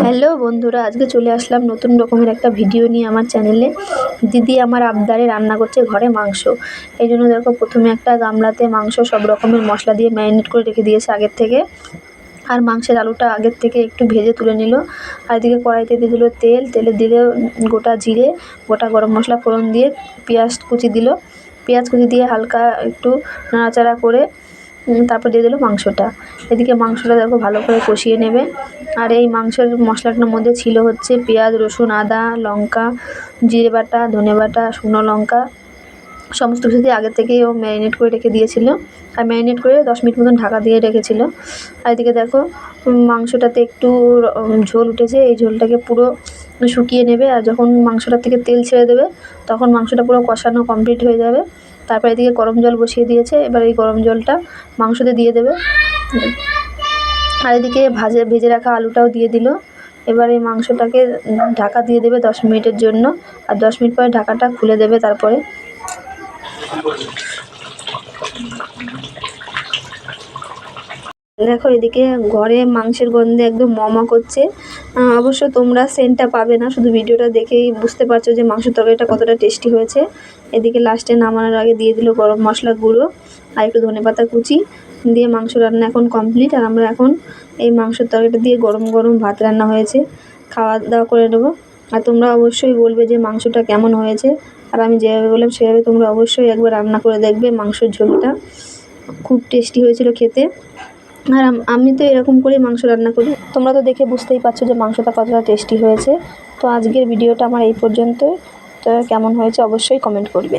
Hello বন্ধুরা, আজকে চলে আসলাম নতুন রকমের একটা ভিডিও নিয়ে আমার চ্যানেলে। দিদি আমার আবদারে রান্না করছে ঘরে মাংস। এই জন্য দেখো, প্রথমে একটা গামলাতে মাংস সব রকমের মশলা দিয়ে ম্যারিনেট করে রেখে দিয়েছে আগের থেকে। আর মাংসের আলুটা আগের থেকে একটু ভেজে তুলে নিল। আর এদিকে কড়াইতে দিয়ে দিল তেল। তেলে দিলে গোটা জিরে, গোটা গরম মশলা ফোড়ন দিয়ে পেঁয়াজ কুচি দিল। পেঁয়াজ কুচি দিয়ে হালকা একটু নাড়াচাড়া করে তারপর দিয়ে দিল মাংসটা। এদিকে মাংসটা দেখো ভালো করে কষিয়ে নেবে। আর এই মাংসের মশলাটার মধ্যে ছিল হচ্ছে পেঁয়াজ, রসুন, আদা, লঙ্কা, জিরে বাটা, ধনে বাটা, শুকনো লঙ্কা, সমস্ত কিছু দিয়ে আগে থেকেই ও ম্যারিনেট করে রেখে দিয়েছিল। আর ম্যারিনেট করে দশ মিনিট মতন ঢাকা দিয়ে রেখেছিল। আর এদিকে দেখো মাংসটাতে একটু ঝোল উঠেছে। এই ঝোলটাকে পুরো শুকিয়ে নেবে। আর যখন মাংসটা থেকে তেল ছেড়ে দেবে, তখন মাংসটা পুরো কষানো কমপ্লিট হয়ে যাবে। তারপর এদিকে গরম জল বসিয়ে দিয়েছে, এবার এই গরম জলটা মাংসতে দিয়ে দেবে। আর এদিকে ভাজে, ভেজে রাখা আলুটাও দিয়ে দিল। এবার এই মাংসটাকে ঢাকা দিয়ে দেবে দশ মিনিটের জন্য। আর দশ মিনিট পরে ঢাকাটা খুলে দেবে তারপরে। দেখো এদিকে ঘরে মাংসের গন্ধে একদম মমা করছে। অবশ্য তোমরা সেন্টটা পাবে না, শুধু ভিডিওটা দেখেই বুঝতে পারছ যে মাংসের তরকারিটা কতটা টেস্টি হয়েছে। এদিকে লাস্টে নামানোর আগে দিয়ে দিল গরম মশলা গুঁড়ো আর একটু ধনেপাতা কুচি। দিয়ে মাংস রান্না এখন কমপ্লিট আর আমরা এখন এই মাংসের তরকারিটা দিয়ে গরম গরম ভাত রান্না হয়েছে। খাওয়া দাওয়া করে নেব। আর তোমরা অবশ্যই বলবে যে মাংসটা কেমন হয়েছে। আর আমি যেভাবে বললাম সেভাবে তোমরা অবশ্যই একবার রান্না করে দেখবে মাংসের ঝোলটা। খুব টেস্টি হয়েছিল খেতে। আর আমি তো এরকম করেই মাংস রান্না করি। তোমরা তো দেখে বুঝতেই পারছ যে মাংসটা কতটা টেস্টি হয়েছে। তো আজকের ভিডিওটা আমার এই পর্যন্ত তো কেমন হয়েছে অবশ্যই কমেন্ট করবে।